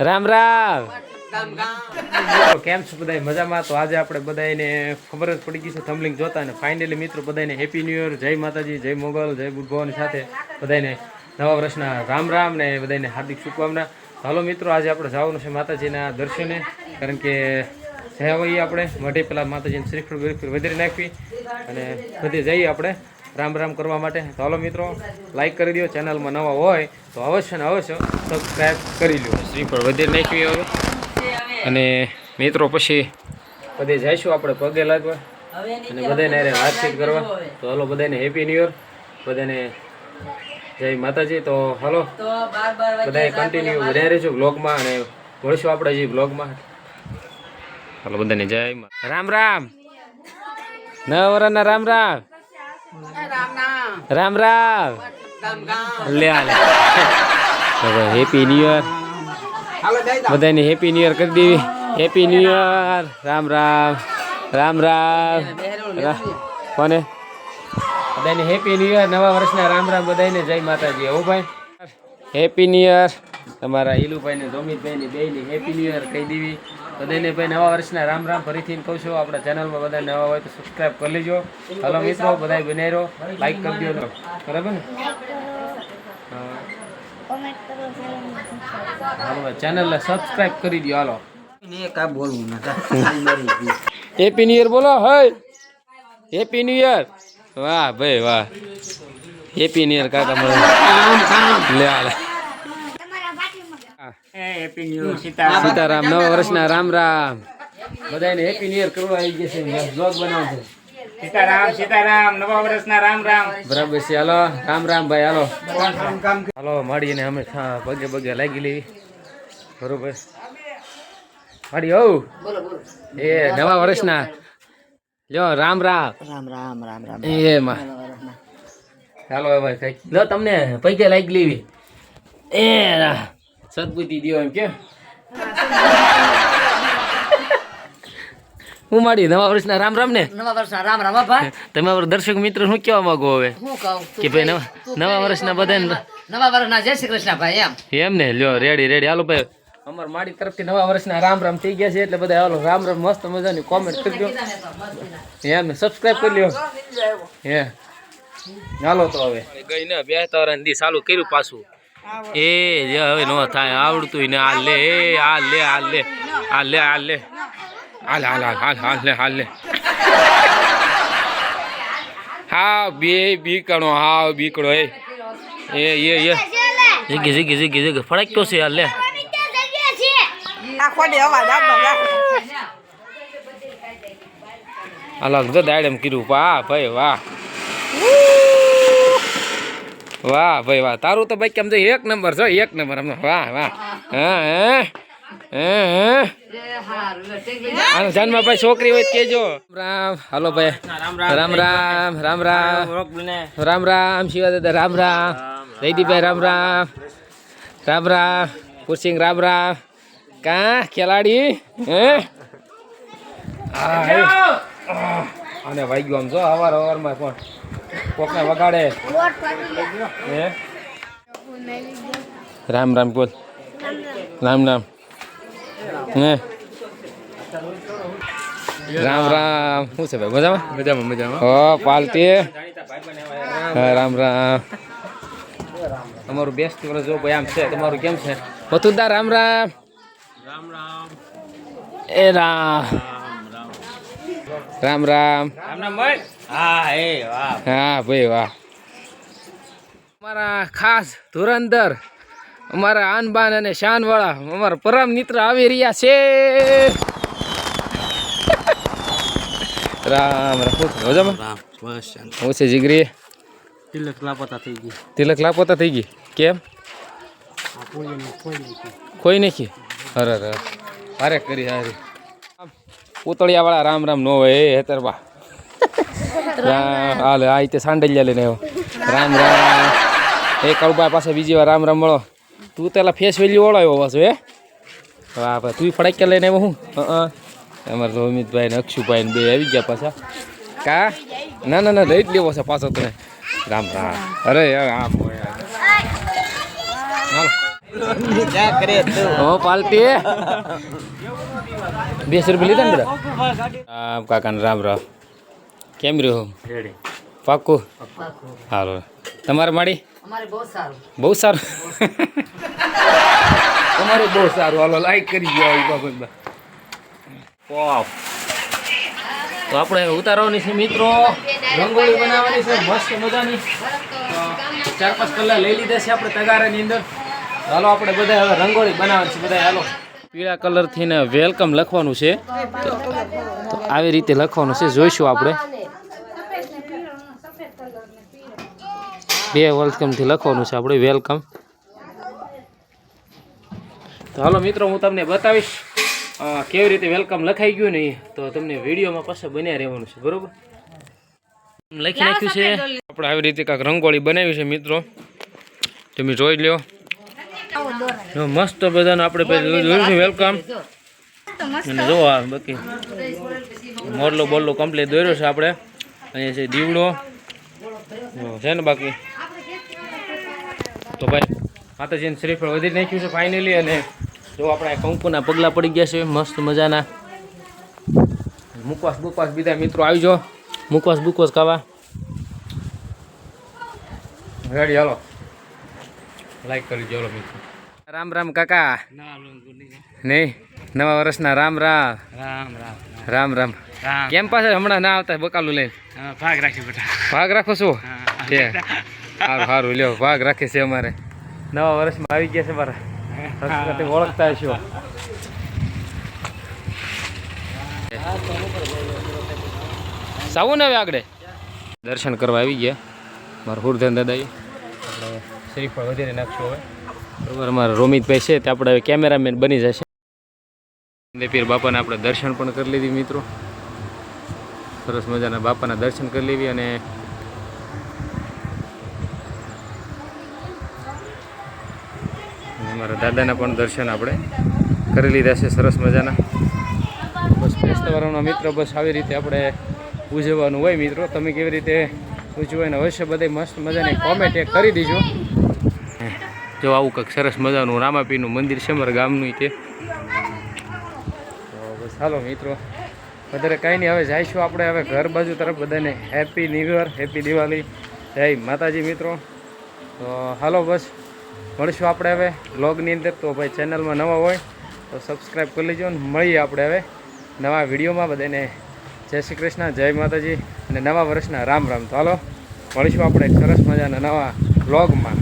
રામ રામ. કેમ છો બધા મજામાં? તો આજે આપણે બધાને ખબર જ પડી ગઈ છે થમલિંગ જોતા અને ફાઇનલી મિત્રો બધાને હેપી ન્યૂ ઇયર જય માતાજી જય મોગલ જય બુદ્ધ ભવાની સાથે બધાને નવા વર્ષના રામ રામ ને બધાને હાર્દિક શુભકામના. હાલો મિત્રો આજે આપણે જવાનું છે માતાજીના દર્શને કારણ કે જ્યાં હોઈએ આપણે. મઢે પેલા માતાજીને શ્રીફળ બરીફળ વધારી નાખવી અને બધે જઈએ આપણે. રામ રામ કરવા માટે. તો હાલો મિત્રો લાઈક કરી દો, ચેનલમાં નવા હોય તો અવશ્ય ને અવશ્ય સબસ્ક્રાઈબ કરી લો શ્રીફળ વધે નાખવી હવે. અને મિત્રો, પછી બધે જઈશું આપણે પગે લાગવા. અને બધાને અરે વાતચીત કરવા. તો હાલો બધાને હેપી ન્યુ યર બધાને જય માતાજી. તો હાલો, બધાએ કન્ટિન્યુ વધારે રહેજો બ્લોગમાં અને મળીશું આપણે જે બ્લોગમાં હાલો બધાને જય રામ રામ. નવ વરાના રામ રામ. રામ રામ. લે હેપી ન્યુ યર બધાને હેપી ન્યુ યર કરી દેવી. Happy new year Ram Ram. Ram Ram. કોને? બધાને હેપી ન્યુ યર નવા વર્ષના રામ રામ બધાને જય માતાજી. હો ભાઈ. હેપી ન્યુ યર તમારા ઈલુભાઈ ને જોમિતભાઈ ને બેયને હેપી ન્યુ યર કહી દેવી. તો દૈનિકભાઈ નવા વર્ષના રામ રામ ફરીથી કહું છું આપણા ચેનલમાં બધા નવા હોય તો સબસ્ક્રાઈબ કરી લેજો. હલો મિત્રો બધા બનાવી રહો લાઈક કરી દો બરાબર ને? હા. ચેનલને સબસ્ક્રાઇબ કરી દો હાલો. હેપી ન્યુ યર બોલો હય હેપી ન્યુ યર વાહ ભાઈ વાહ. હેપી ન્યુ યર કાકા મળે લે. સીતારામ નવા વર્ષના રામ રામ. બધાને હેપી ન્યુ યર કરવા આવી ગયા છે. બ્લોગ બનાવશે સીતારામ સીતારામ નવા વર્ષના રામ રામ. બરાબર છે હાલો. રામ રામ ભાઈ હાલો. હાલો માડીને અમે પગે પગે લાગી લેવી. બરોબર. મળી હો. એ નવા વર્ષના. લ્યો રામ રામ. રામ રામ રામ રામ એ માં. હાલો ભાઈ કઈ લો તમને પગે લાગી લેવી. એ રા સદબુદ્ધિ દ્યો એમ કે હું માડી નવા વર્ષના રામ રામ ને નવા વર્ષના રામ રામ ભાઈ. તમે અમારા દર્શક મિત્ર શું કહેવા માંગો હવે? હું કહું કે ભાઈ નવા નવા વર્ષના બધાને નવા વર્ષના જય શ્રી કૃષ્ણ ભાઈ એમ. એમ ને લ્યો રેડી રેડી હાલો ભાઈ અમાર માડી તરફથી નવા વર્ષના રામ રામ થઈ ગયા છે એટલે બધા હાલો રામ રામ મસ્ત મજાની કોમેન્ટ કરી દો. એમ ને સબસ્ક્રાઇબ કરી લ્યો. હે. હાલો તો હવે. ગઈ ને બે તવરણ દી ચાલુ કર્યું પાછું. એ જે હવે નો થાય આવડતું ને આ લે આ હાલ લે આ લે આ લે. આ લે હાલ હાલ હાલ હાલ હાલ લે હાલ લે. હા બે બીકણો હા બીકણો એ. એ એ એ. જીગી જીગી જીગી જીગી ફરક તો છે હાલ લે? અલગ તો દાડમ કીધું વાહ ભાઈ વાહ. વાહ, ભાઈ વાહ. તારું તો ભાઈ કેમ છે એક નંબર છો એક નંબર અમને વાહ વાહ. હા હા? ભાઈ છોકરી હોય કેજો રામ, હાલો ભાઈ. રામ રામ રામ રામ. રામ રામ, શિવા રામ રામ. જયદીપભાઈ, રામ રામ. રામ રામ. કુરસિંગ, રામ રામ. કા, ખેલાડી? હા? અને વાગ્યું આમ જો અવાર અવારમાં પણ. કોકને વગાડે. હે? રામ રામ બોલ. રામ રામ. હે? રામ રામ. શું છે ભાઈ મજામાં? મજામાં મજામાં. હો પાલતી રામ રામ. તમારું બેસ્ટ વર્ષ જો ભાઈ આમ છે તમારું કેમ છે? મથુરદા રામ રામ. એ રામ. રામ રામ. રામ રામ ભાઈ. હા એ વાહ. હા ભાઈ વાહ. અમારા ખાસ ધુરંધર અમારા આનબાન અને શાનવાળા અમારા પરમ મિત્ર આવી રહ્યા છે. રામ હું છે જીગરી? તિલક લાપતા થઈ ગઈ. તિલક લાપતા થઈ ગઈ. કેમ? કોઈ નાખી. અરે અરે ભારે કરી હારી. પૂતળિયા વાળા રામ રામ નો હોય એ હેતરબા રામ હાલે, આ રીતે સાંડલિયા લઈને આવ્યો. રામ રામ. એ કળુબા પાસે બીજી વાર રામ રામ મળો તું તેલા ફેસ વેલ્યુ ઓળાયો પાછો, હે? વાહ ભાઈ તું ફડાક્યા લઈને આવ્યો હું? હા અમારા રોમિતભાઈ ને અક્ષુભાઈ ને બે આવી ગયા પાછા. કા? ના ના ના લઈ જ લેવો છે પાછો તને. રામ રામ. અરે. હાલો. ઓ પાલટી. બેસ રૂપિયા લીધા ને બધા? રામ કાકાને રામ રામ. કેમ રહ્યો? રેડી. પાક્કું? હાલો. તમારે માડી? અમારે બહુ સારું. બહુ સારું? તમારે બહુ સારું. હાલો લાઈક કરી ગયો એ બાબતમાં પોપ તો આપણે ઉતારવાની છે મિત્રો. રંગોળી બનાવવાની છે. મસ્ત મજાની. ચાર પાંચ કલાક લઈ લીધા છે આપણે તગારાની અંદર. હાલો આપણે બધા હવે રંગોળી બનાવવાની છે. બધા હાલો. પીળા કલરથી ને વેલકમ લખવાનું છે. તો આવી રીતે લખવાનું છે. જોઈશું આપણે. બે વેલકમથી લખવાનું છે આપણે વેલકમ. તો હાલો મિત્રો હું તમને બતાવીશ કેવી રીતે વેલકમ લખાઈ ગયું ને તો તમને વિડીયોમાં પાછા બન્યા રહેવાનું છે બરોબર? લખી નાખ્યું છે. આપણે આવી રીતે કાંઈક રંગોળી બનાવી છે મિત્રો. તમે જોઈ લ્યો. મસ્ત બધાને આપણે જોયું જોઈશું વેલકમ. અને જો આ બાકી મોરલો બોરલો કમ્પ્લીટ દોર્યો છે આપણે. અહીંયા છે દીવડો. છે ને બાકી. તો ભાઈ માતાજીને શ્રીફળ વધી નાખ્યું છે ફાઇનલી અને જો આપણે કંકુના પગલા પડી ગયા છે મસ્ત મજાના. મુકવાસ બુકવાસ બીજા મિત્રો આવી જો મુકવાસ બુકવાસ ખાવા. રેડી હાલો. લાઈક કરી જો મિત્રો. રામ રામ કાકા. નહીં નવા વર્ષના રામ રામ. રામ રામ રામ. રામ કેમ પાસે હમણાં ના આવતા બકાલું લઈને? ભાગ રાખ્યો બેટા. ભાગ રાખો છે? સારું સારું લ્યો, ભાગ રાખે છે અમારે. નવા વર્ષમાં આવી ગયા છે મારા. ઓળખતા હશો. સાવું ને હવે આગળ. દર્શન કરવા આવી ગયા. મારા હુરધન દાદા આપણે શ્રીફળ વધીને નાખશું હવે. બરોબર, અમારા રોમિતભાઈ છે, તે આપણે હવે કેમેરામેન બની જશે. પીર બાપાના આપણે દર્શન પણ કરી લીધી મિત્રો. સરસ મજાના બાપાના દર્શન કરી લેવી અને અને મારા દાદાના પણ દર્શન આપણે કરી લીધા છે, સરસ મજાના. બસ બેસ્તવારોના મિત્ર બસ આવી રીતે આપણે ઉજવવાનું હોય મિત્રો. તમે કેવી રીતે ઉજવો એને અવશ્ય બધે મસ્ત મજાની કોમેન્ટ એક કરી દીજો. જો આવું કંઈક સરસ મજાનું રામાપીનું મંદિર છે અમારા ગામનું તો. બસ હાલો મિત્રો. વધારે કાંઈ નહીં, હવે જઈશું આપણે હવે ઘર બાજુ તરફ બધાને. Happy new year happy Diwali જય માતાજી મિત્રો. તો હાલો બસ. મળીશું આપણે હવે બ્લોગની અંદર. તો ભાઈ ચેનલમાં નવા હોય તો સબસ્ક્રાઈબ કરી લેજો અને મળીએ આપણે હવે નવા વિડીયોમાં. બધાને જય શ્રી કૃષ્ણ, જય માતાજી અને નવા વર્ષના રામ રામ. તો હાલો, મળીશું આપણે સરસ મજાના નવા બ્લોગમાં